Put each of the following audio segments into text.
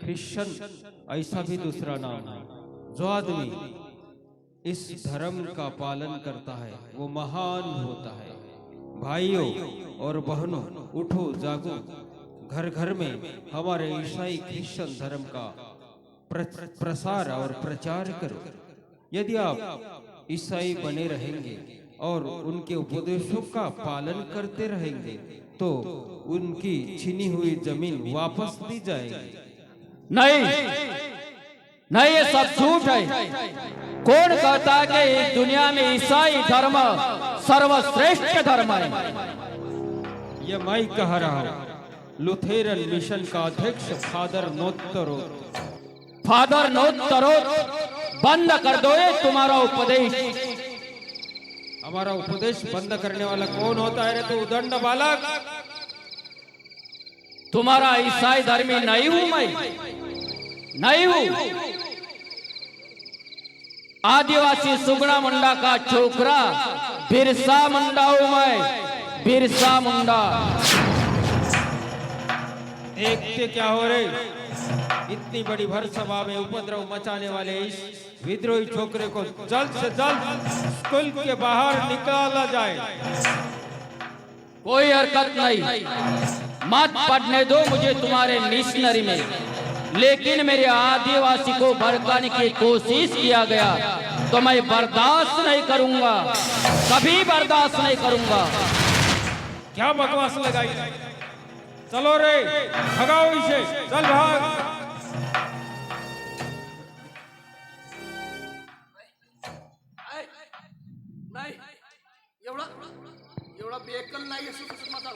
Christian ऐसा भी दूसरा नाम है। जो आदमी इस धर्म का पालन करता है, वो महान होता है। भाइयों और बहनों, उठो, जागो। घर घर में हमारे ईसाई क्रिश्चियन धर्म का प्र- प्रसार और प्रचार करो। यदि आप ईसाई बने रहेंगे और उनके उपदेशों का पालन करते रहेंगे तो उनकी छिनी हुई ज़मीन वापस दी जाएगी। नहीं। नहीं ये सब झूठ है। कौन कहता है कि इस दुनिया में ईसाई धर्म सर्वश्रेष्ठ धर्म है? ये मैं कह रहा हूँ लुथेरन मिशन का अध्यक्ष फादर नोत्तरो फादर नोत्तरो बंद कर दो ये तुम्हारा उपदेश। हमारा उपदेश बंद करने वाला कौन होता है रे तू उदंड बालक? तुम्हारा ईसाई धर्मी नहीं हूँ मैं। नहीं हूँ आदिवासी सुगना मुंडा का छोकरा बिरसा मुंडा हूँ मैं। बिरसा मुंडा। देखते क्या हो रहे? इतनी बड़ी भर सभा में उपद्रव मचाने वाले इस विद्रोही छोकरे को जल्द से जल्द स्कूल के बाहर निकाला जाए। कोई हरकत नहीं। मत पढ़ने दो मुझे तुम्हारे मिशनरी में। लेकिन मेरे आदिवासी को भड़काने की कोशिश किया गया तो मैं बर्दाश्त नहीं करूँगा कभी बर्दाश्त नहीं करूँगा। क्या बकवास लगाई? चलो रे भगाओ इसे चल भाग। नाही एवढा एवढा बेकल नाही असं कसं माझा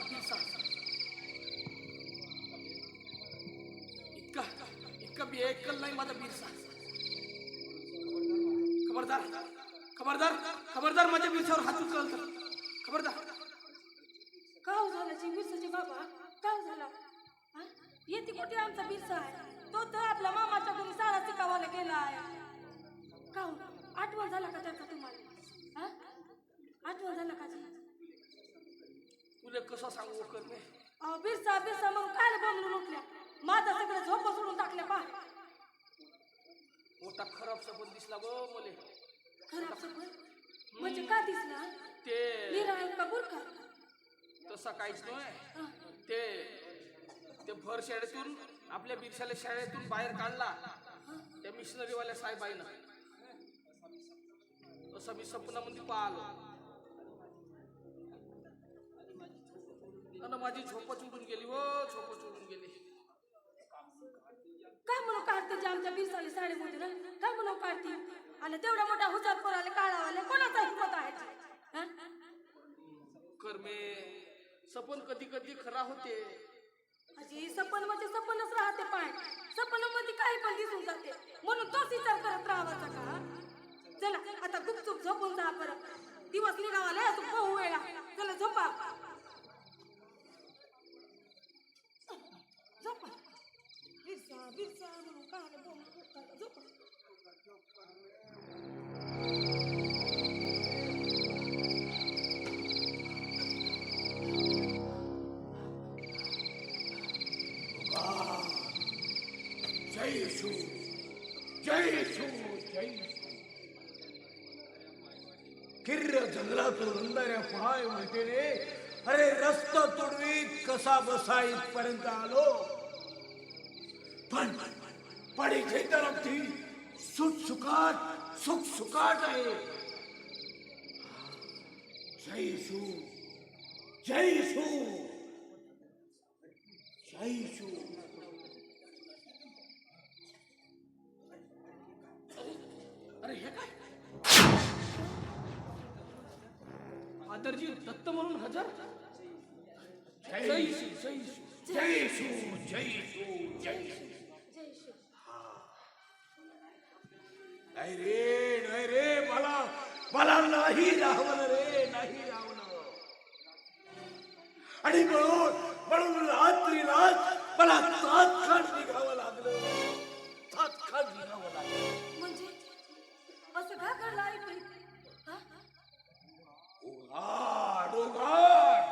इतका बेकल नाही माझा बिरसा खबरदार खबरदार खबरदार माझ्या बिरसावर हात उचल तर खबरदार। काव झाला जी बिरसाचे बाबा काव झाला? हा? येते कुठे आमचा बिरसा आहे तो तर आपल्या मामाच्या घरी सारा शिकावायला गेला आहे. काव आठवण झाला का त्याचा तुम्हाला? हा? आठवण झाला का जी? तुला कसं सांगू करणे अहो बिरसा बिरसा मग काय बोंबलून उठल्या माझा सगळं झोप सोडून टाकल्या पा मोठा खराब सबंध दिसला गो मले. खराब सगळं म्हणजे का दिसला? ते का बुरका तसा काहीच नाही हा. ते ते भर शाळेतून आपल्या बिरशाला शाळेतून बाहेर काढला. त्या मिशनरीवाल्या साहेबाईनं. असं मी स्वप्नामध्ये पाहिलो. आणि माझी झोपच उडून गेली व झोपच उडून गेली. काय म्हणून काढते जे आमच्या बिरसाली साडीमध्ये ना? काय म्हणून काढते? आणि तेवढ्या मोठ्या हुशार पोराले काढावाले कोणाचा हिंमत आहे हा? कर्मे सपन कधी कधी खरा होते. अशी सपन म्हणजे सपनच राहते पाय. सपनमध्ये काही पण दिसून जाते. म्हणून तोच विचार करत राहावाचा का? चला आता गुपचूप झोपून जा परत. दिवस निघावाले असं बहु वेळा. चला झोपा. झोपा. जय येशू। जय येशू जय किर्र जंगलातून रुंदाऱ्या पाय म्हणतेने अरे रस्ता तुडवीत कसा बसा इथपर्यंत आलो? पण पण इथे तर अगदी सुख सुखाट सुख सुखाट आहे. जय सू जय सू जय सू जय नाही रे नाही रे मला मला नाही राहवलं रे नाही राहवलं आणि म्हणून म्हणून रात्रीलाच मला तात्काळ निघावं लागलं. तात्काळ निघावं लागलं. म्हणजे? असं का घडलं हा? उघाड उघाड.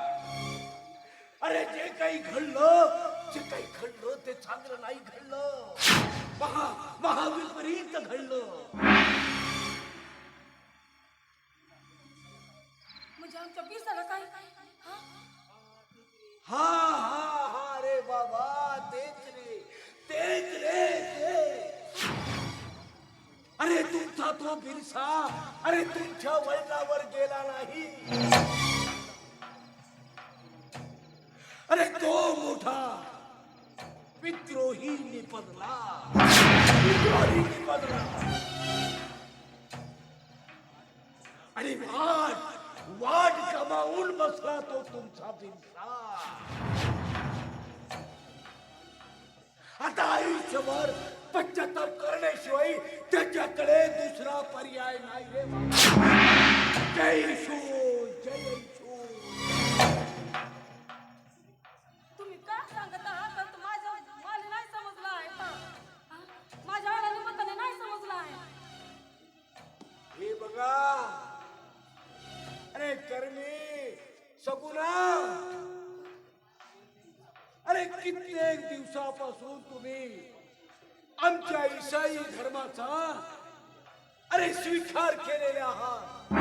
अरे जे काही घडलं जे काही घडलं ते चांगलं नाही घडलं. महा महाविपरीत घडलं. म्हणजे आमच्या काय? हा? हा हा हा रे बाबा तेच रे तेच रे अरे तुमचा तो बिरसा अरे तुमच्या वडिलावर गेला नाही. अरे तो मोठा विद्रोही निपदला विद्रोही निपदला आणि वाट वाट कमावून बसला तो तुमचा भिंसा आता आयुष्यभर पश्चाताप करण्याशिवाय त्याच्याकडे दुसरा पर्याय नाही रे जय शो जय कित्येक दिवसापासून तुम्ही आमच्या ईसाई धर्माचा अरे स्वीकार केलेले आहात.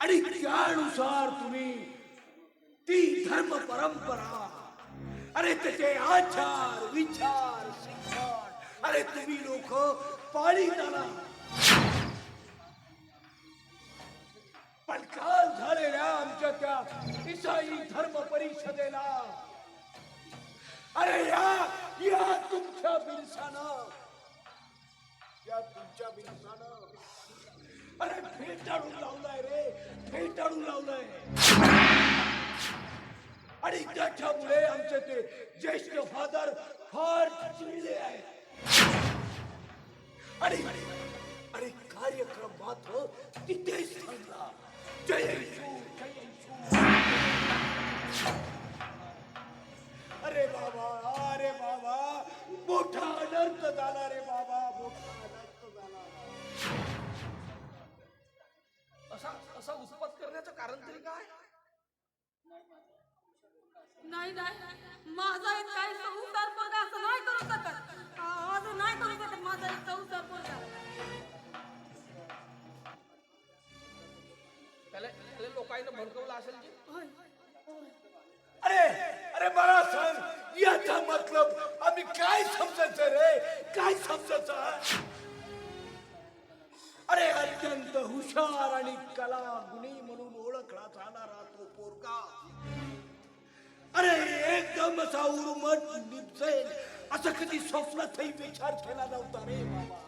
आणि त्यानुसार तुम्ही ती धर्म परंपरा अरे त्याचे आचार विचार शिक्षण अरे तुम्ही लोक पाळीत आला पण काल झालेल्या आमच्या त्या ईसाई धर्म परिषदेला अरे या या तुमच्या बिनसानं. या तुमच्या बिनसानं. अरे फेटाळून लावलाय रे फेटाळून लावलाय. आणि त्याच्यामुळे आमचे ते ज्येष्ठ फादर फार चिडले आहेत. आणि आणि कार्यक्रम मात्र तिथेच थांबला. जय मोठा अनर्थ झाला रे बाबा मोठा अनर्थ झाला. असा असा उत्पात करण्याचं कारण तरी काय? नाही नाही. माझा इतका संसार पोरगा असं नाही करू शकत. हा, असं नाही करू शकत. माझा एक संसार पोरगा त्याला त्याला लोकांना भडकवलं असेल की. अरे अरे मला सांग याचा मतलब आम्ही काय समजायचं रे? काय समजायचं? अरे अत्यंत हुशार आणि कला गुणी म्हणून ओळखला जाणारा तो पोरगा. अरे एकदम असा उर्मट निपसेल असं कधी स्वप्नातही विचार केला नव्हता रे बाबा.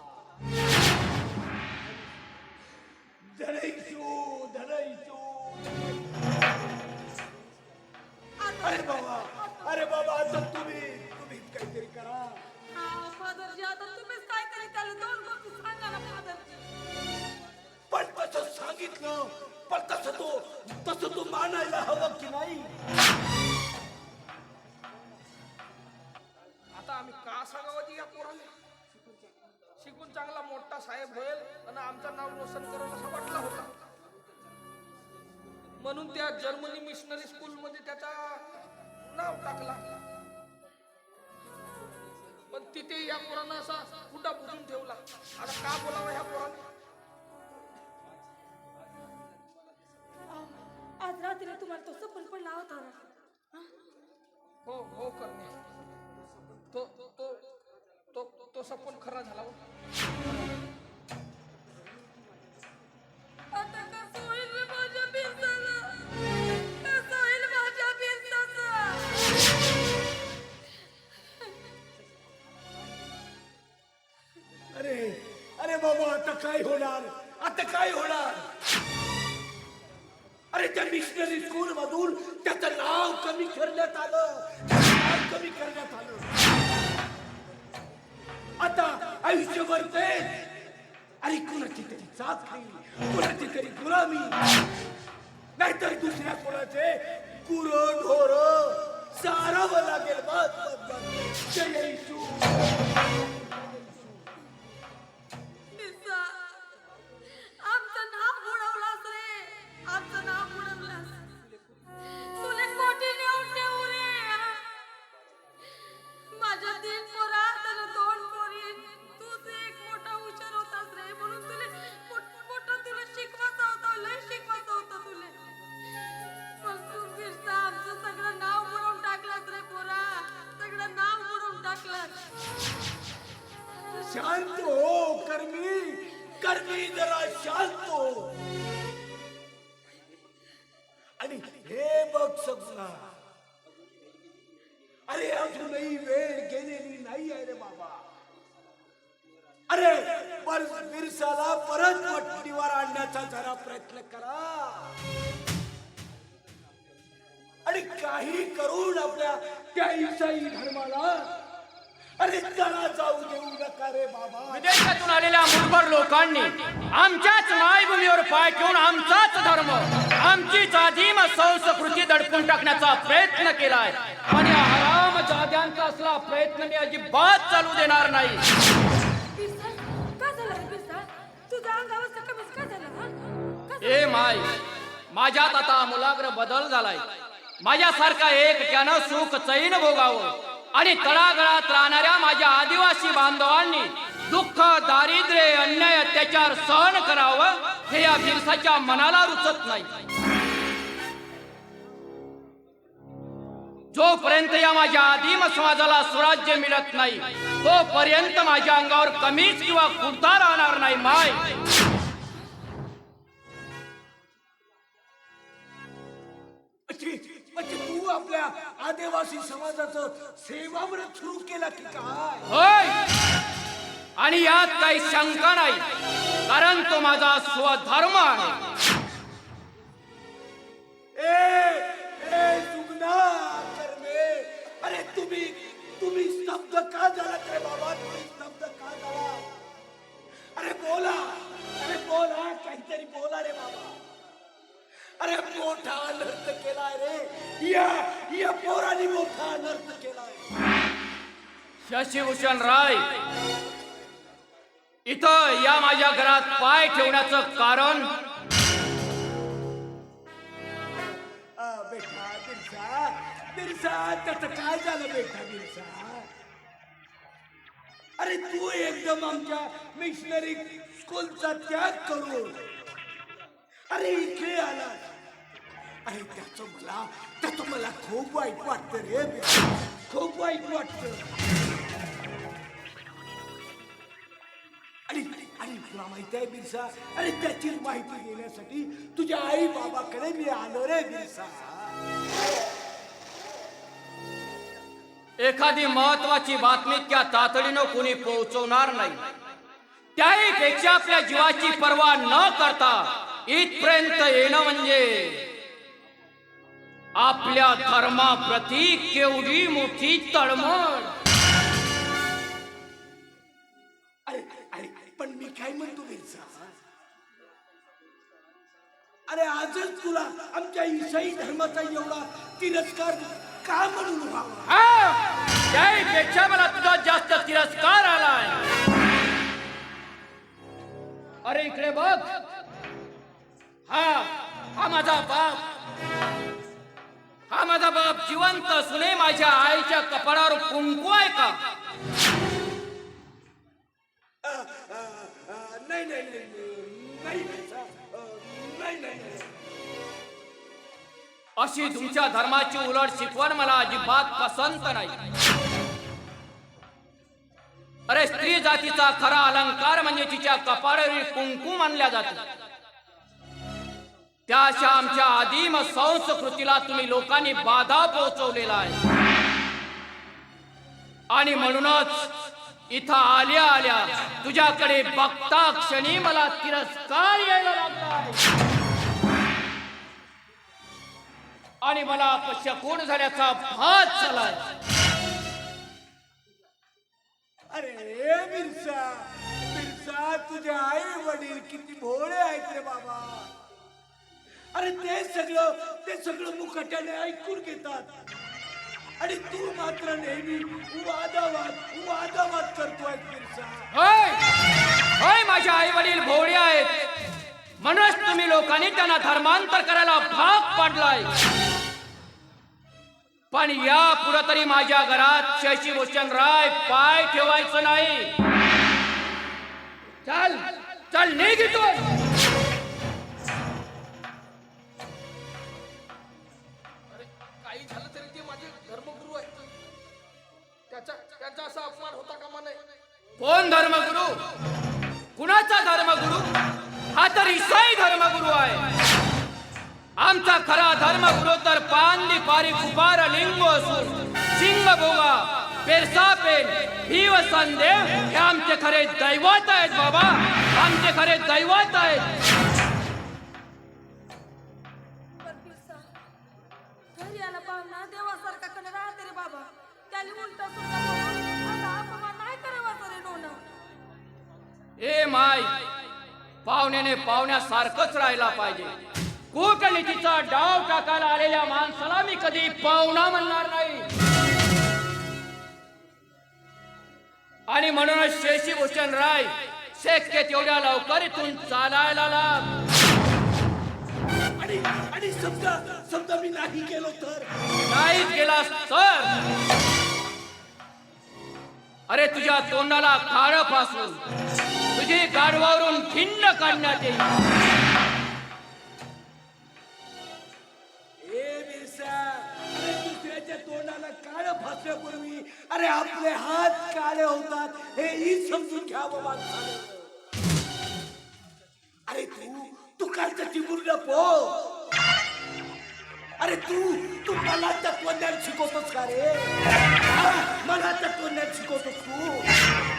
धनैशू अरे बाबा अरे बाबा आता तुम्ही तुम्ही काहीतरी करा. हा, फादरजी आता तुम्हीच काहीतरी त्याला दोन गोष्टी सांगा ना फादरजी. पण तसं सांगितलं पण तसं तो तसं तो मानायला हवं की नाही? आता आम्ही का सांगावं जी या पोराला शिकून चांगला मोठा साहेब होईल आणि आमचं नाव रोशन करेल असा वाटला होता. म्हणून त्या जर्मनी मिशनरी स्कूल मध्ये त्याचा नाव टाकला पण तिथे या पोरानं असा कुठा बुजून ठेवला आता का बोलावं ह्या पोराने आज रात्री तुम्हाला तो सपन पडला होता ना हा? हो करणे तो तो तो तो सपन खरा झाला हो. काय होणार? आता काय होणार? अरे त्या मिशनरी स्कूल मधून त्याचं नाव कमी करण्यात आलं. नाव कमी करण्यात आलं. आता आयुष्यभर ते अरे कुणाची तरी चाकरी कुणाची तरी गुलामी. नाहीतर दुसऱ्या कोणाचे कुर ढोर सारावं लागेल. बस बस बस आणि काही करून आपल्या त्या इसाई धर्माला अरे तळा जाऊ देऊ नका रे बाबा. विदेशातून आलेल्या मुठभर लोकांनी आमच्याच मायभूमीवर पाय ठेवून आमचाच धर्म आमचीच आधीम संस्कृती दडपून टाकण्याचा प्रयत्न केलाय. पण या हराम जाद्यांचा असला प्रयत्न मी अजिबात चालू देणार नाही. हा? ए माय माझ्यात आता आमूलाग्र बदल झालाय. माझ्यासारखा एक त्यानं सुख चैन भोगावं. आणि तळागळात राहणाऱ्या माझ्या आदिवासी बांधवांनी दुःख दारिद्र्य अन्याय अत्याचार सहन करावं हे या बिरसाच्या मनाला रुचत नाही. जोपर्यंत या माझ्या आदिम समाजाला स्वराज्य मिळत नाही तोपर्यंत माझ्या अंगावर कमीच किंवा कुर्ता राहणार नाही माय. समाजाचं सेवाव्रत सुरू केला की काय? होय. आणि यात काही शंका नाही कारण तो माझा स्वधर्म आहे. ए ए कर्मे. अरे तुम्ही तुम्ही स्तब्ध का झाला रे बाबा? तुम्ही स्तब्ध का झाला? अरे बोला अरे बोला काहीतरी बोला रे बाबा. अरे मोठा अनर्थ केलाय रे. या या पोराने मोठा अनर्थ केलाय. शशिभूषण राय. इथं या माझ्या घरात पाय ठेवण्याचं कारण? आ, बेटा बिरसा बिरसा त्याचं काय झालं बेटा बिरसा? अरे तू एकदम आमच्या मिशनरी स्कूलचा त्याग करून अरे इकडे आला आणि त्याचं मला त्याचं मला खूप वाईट वाटतं रे खूप वाईट वाटतं. आणि आणि तुला माहिती आहे बिरसा आणि त्याची माहिती घेण्यासाठी तुझ्या आई बाबाकडे मी आलो रे बिरसा. एखादी महत्वाची बातमी त्या तातडीनं कोणी पोहोचवणार नाही. त्याही पेक्षा आपल्या जीवाची पर्वा न करता इथपर्यंत येणं म्हणजे आपल्या धर्माप्रती केवढी मोठी तळमळ. अरे अरे पण मी काय म्हणतो अरे आजच तुला आमच्या इसाई धर्माचा एवढा तिरस्कार का म्हणून व्हावा? हा! मला तुझा जास्त तिरस्कार आलाय. अरे इकडे बघ. हा हा माझा बाप. हा माझा बाप जिवंत सुने माझ्या आईच्या कपाळावर कुंकू आहे का? नाही नाही. अशी तुमच्या धर्माची उलट शिकवण मला अजिबात पसंत नाही. अरे स्त्री जातीचा खरा अलंकार म्हणजे तिच्या कपाळावरील कुंकू मानल्या जातो. त्या अशा आमच्या आदिम संस्कृतीला तुम्ही लोकांनी बाधा पोहोचवलेला आहे. आणि म्हणूनच इथं आल्या आल्या तुझ्याकडे बघता क्षणी मला तिरस्कार यायला लागला आणि मला अपशकून झाल्याचा भात झाला अरे बिरसा बिरसा तुझे आई वडील किती भोळे आहेत रे बाबा. अरे ते सगळं ते सगळं मुखट्याने ऐकून घेतात. आणि तू मात्र नेहमी वादावाद वादावाद करतोय बिरसा होय! होय माझे आई वडील भोवडे आहेत. म्हणूनच तुम्ही लोकांनी त्यांना धर्मांतर करायला भाग पाडलाय. पण या पुढे तरी माझ्या घरात शशीभूषण राय पाय ठेवायचं नाही. चल चल निघ इथून. त्याचा असा अपमान होता कामा नये. कोण धर्मगुरु? कुणाचा धर्मगुरु? हा तर ईसाई धर्मगुरु आहे. आमचा खरा धर्मगुरु तर पांदी पारी कुपार लिंगो असून सिंग भोगा पेरसापेन भीव संदेव हे आमचे खरे दैवत आहेत बाबा. आमचे खरे दैवत आहेत. पण बिरसा घरी आला पाहुणा देवासारखा कडे राहते रे बाबा. त्याने उलटा सुद्धा ए माय पाहुण्याने पाहुण्यासारखंच राहायला पाहिजे. कूटनीतीचा डाव टाकायला आलेल्या माणसाला मी कधी पाहुणा म्हणणार नाही. आणि म्हणूनच शेषीभूषण राय शक्य तेवढ्या लवकर इथून चालायला लाग. आणि आणि समजा समजा मी नाही गेलो तर? नाहीच गेलास तर? अरे तुझ्या तोंडाला काळ फासून. तुझी गाडवावरून खिंड काढण्यात येईल. अरे दुसऱ्याच्या तोंडाला काळ फासण्यापूर्वी अरे आपले हात काळे होतात हे ही समजून घ्यावं माणसानं अरे तू तू कालचं चिमुरड पो अरे तू तू मला तत्वज्ञान शिकवतोस का रे? मला तत्वज्ञान शिकवतोस तू.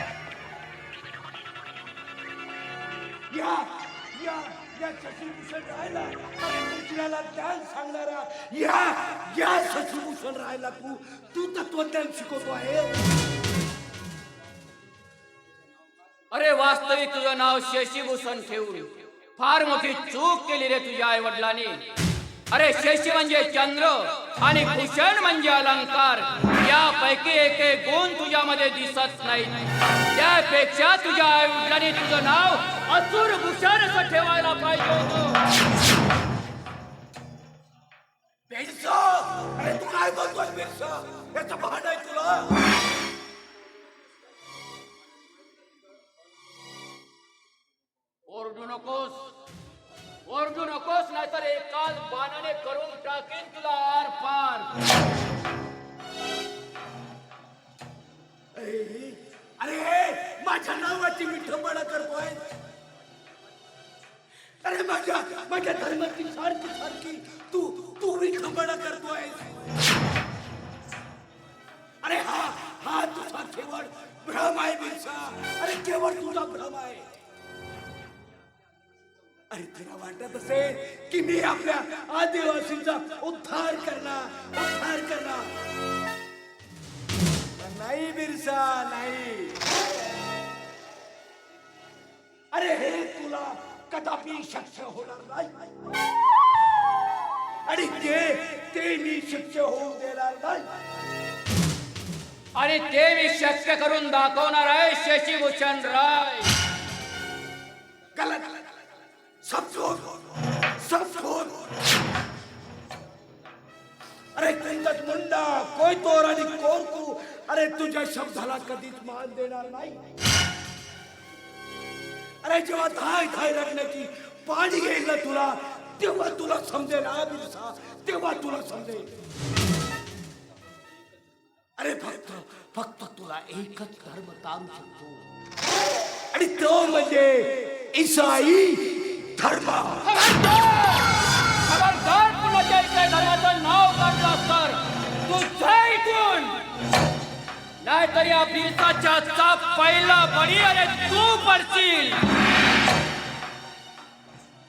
या शशीभूषण राहायला. अरे ज्ञान सांगणारा या या शशीभूषण राहायला तू तू तत्वज्ञान शिकवतो आहे. अरे वास्तविक तुझं नाव शशीभूषण ठेवून. फार मोठी चूक केली रे तुझ्या आई वडिलांनी अरे शशी म्हणजे चंद्र आणि भूषण म्हणजे अलंकार. यापैकी एक एक गुण तुझ्यामध्ये दिसत नाही त्यापेक्षा तुझ्या वडिलांनी तुझं नाव असुर भूषण असं ठेवायला पाहिजे होतं. बेरसा! अरे तू काय बोलतोय बेरसा? याचं भान आहे तुला? ओरडू नकोस. नकोस नाहीतर एकाच बाणाने करून टाकेन तुला आर पार. अरे माझ्या नावाची विठंबना करतोय अरे माझ्या माझ्या धर्माची सारखी सारखी तू तू विठंबना करतोय अरे हा हा तुझा केवळ भ्रम आहे अरे केवळ तुझा भ्रम आहे. अरे तुला वाटत असेल की मी आपल्या आदिवासींचा उद्धार करणार उद्धार करणार? नाही बिरसा नाही. अरे हे तुला कदापि शक्य होणार नाही. आणि ते ते मी शक्य होऊ देणार नाही. आणि ते मी शक्य करून दाखवणार आहे शशीभूषण राय. गलत सब झूठ सब अरे कंदत मुंडा कोई तोर आणि कोरकू। अरे तुझ्या शब्दाला कधीच मान देणार नाही। अरे जेव्हा धाय धाय रडण्याची पाणी येईल ना तुला तेव्हा तुला समजेल हा बिरसा तेव्हा तुला समजेल। अरे फक्त फक्त तुला एकच धर्म तारू शकतो। आणि तो म्हणजे ईसाई। धर्म. खबरदार कुणाच्या इथे धर्माचं नाव काढलं तर तू इथून. नाहीतर या बिरसाच्या चाप पहिला बळी अरे तू पडशील.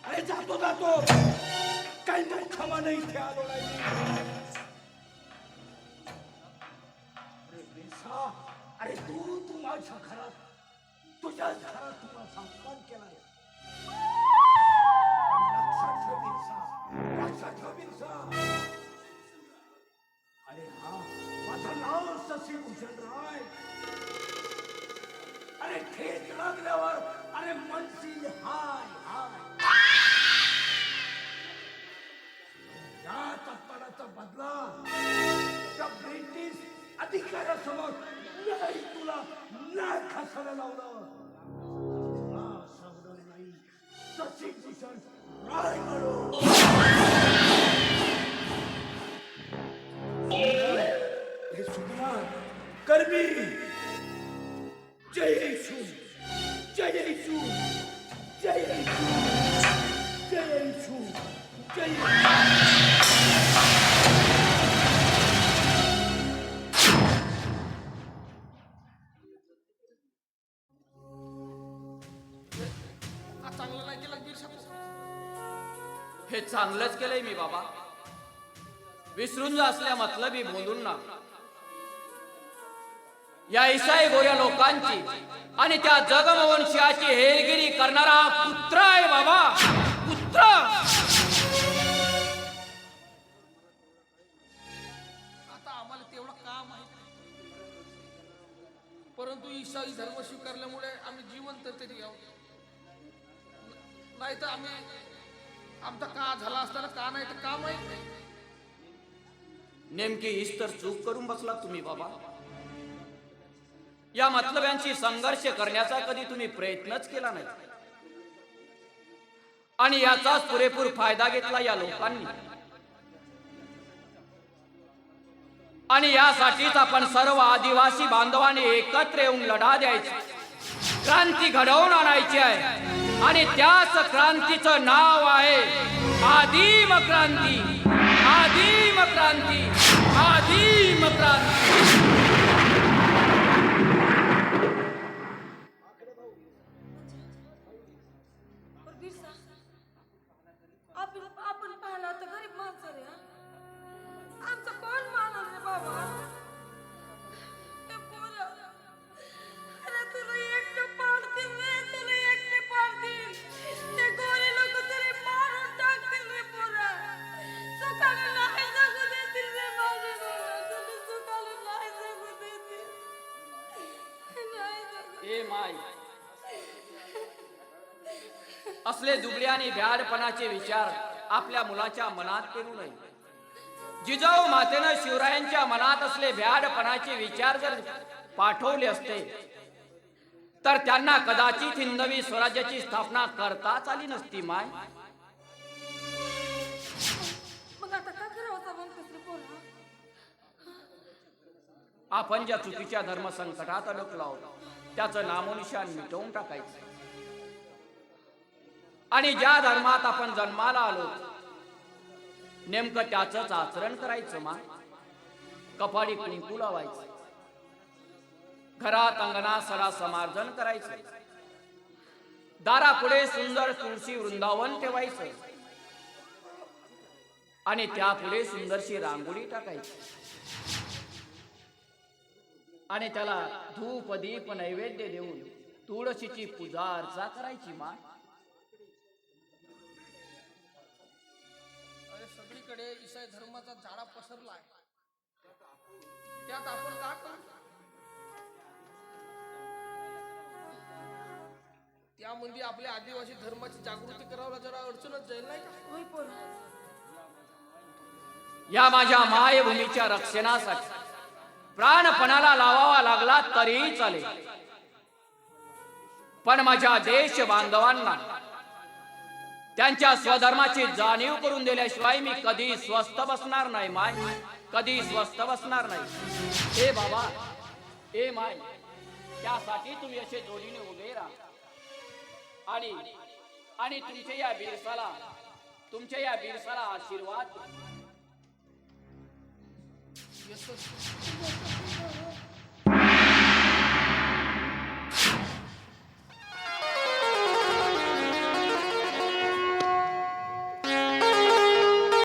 अरे जातो जातो. काही मुखामानं इथे आलो नाही. अरे तू तू माझ्या घरात तुझ्या घरात तुला संस्कार केलाय. बिरसा, अरे हा माझं नाव शशीभूषण राय अरे ठेच लागल्यावर अरे म्हणशील हाय हाय. या तत्पराचा बदला. त्या ब्रिटिश अधिकाऱ्यासमोर नाही तुला नाही. लावलं तुला समजलं नाही राय म्हणून. म्हणजे हे चांगलंच केलंय मी बाबा. विसरून जा असल्या मतलबी बोलून. ना या ईसाई गोऱ्या लोकांची आणि त्या जगमवंशियाची हेरगिरी करणारा पुत्र आहे बाबा. पुत्र! आता आम्हाला तेवढं का माहीत परंतु ईसाई धर्म स्वीकारल्यामुळे आम्ही जिवंत तरी आहोत. नाही तर आम्ही आमचा का झाला असताना का नाही तर का माहीत नाही. नेमकी हीच तर चूक करून बसला तुम्ही बाबा. या मतलब्यांशी संघर्ष करण्याचा कधी तुम्ही प्रयत्नच केला नाही. आणि याचाच पुरेपूर फायदा घेतला या लोकांनी. आणि यासाठीच आपण सर्व आदिवासी बांधवांनी एकत्र येऊन लढा द्यायची. क्रांती घडवून आणायची आहे. आणि त्याच क्रांतीचं नाव आहे आदिम क्रांती. आदिम क्रांती. आदिम क्रांती. असले दुबळे आणि भ्याडपणाचे विचार आपल्या मुलाच्या मनात पेरू नये. जिजाऊ मातेनं शिवरायांच्या मनात असले भ्याडपणाचे विचार जर पाठवले असते तर त्यांना कदाचित हिंदवी स्वराज्याची स्थापना करताच आली नसती माय. आपण ज्या चुकीच्या धर्म संकटात अडकलो त्याचं नामोनिशान मिटवून टाकायचं. आणि ज्या धर्मात आपण जन्माला आलो नेमकं त्याच आचरण करायचं मा. कपाळी कुंकू लावायचं. घरात अंगणात सडा समार्जन करायचं. दारापुढे सुंदर तुळशी वृंदावन ठेवायचं. आणि त्यापुढे सुंदरशी रांगोळी टाकायची. आणि त्याला धूप दीप नैवेद्य देऊन तुळशीची पूजा अर्चा करायची मा. सगळीकडे ईसाई धर्माचा झाडा पसरला आहे त्यात आपण का करू? त्यामध्ये आपल्या आदिवासी धर्माची जागृती करायला जरा अडचणच जाईल नाही का? या माझ्या मायभूमीच्या रक्षणासाठी प्राणपणाला लावावा लागला तरीही चालेल. पण माझ्या देश बांधवांना त्यांच्या स्वधर्माची जाणीव करून दिल्याशिवाय मी कधी स्वस्थ बसणार नाही माय. कधी स्वस्थ बसणार नाही. हे बाबा हे माय त्यासाठी तुम्ही असे जोडीने उभे राहा. आणि आणि तुमच्या या बिरसाला तुमच्या या बिरसाला आशीर्वाद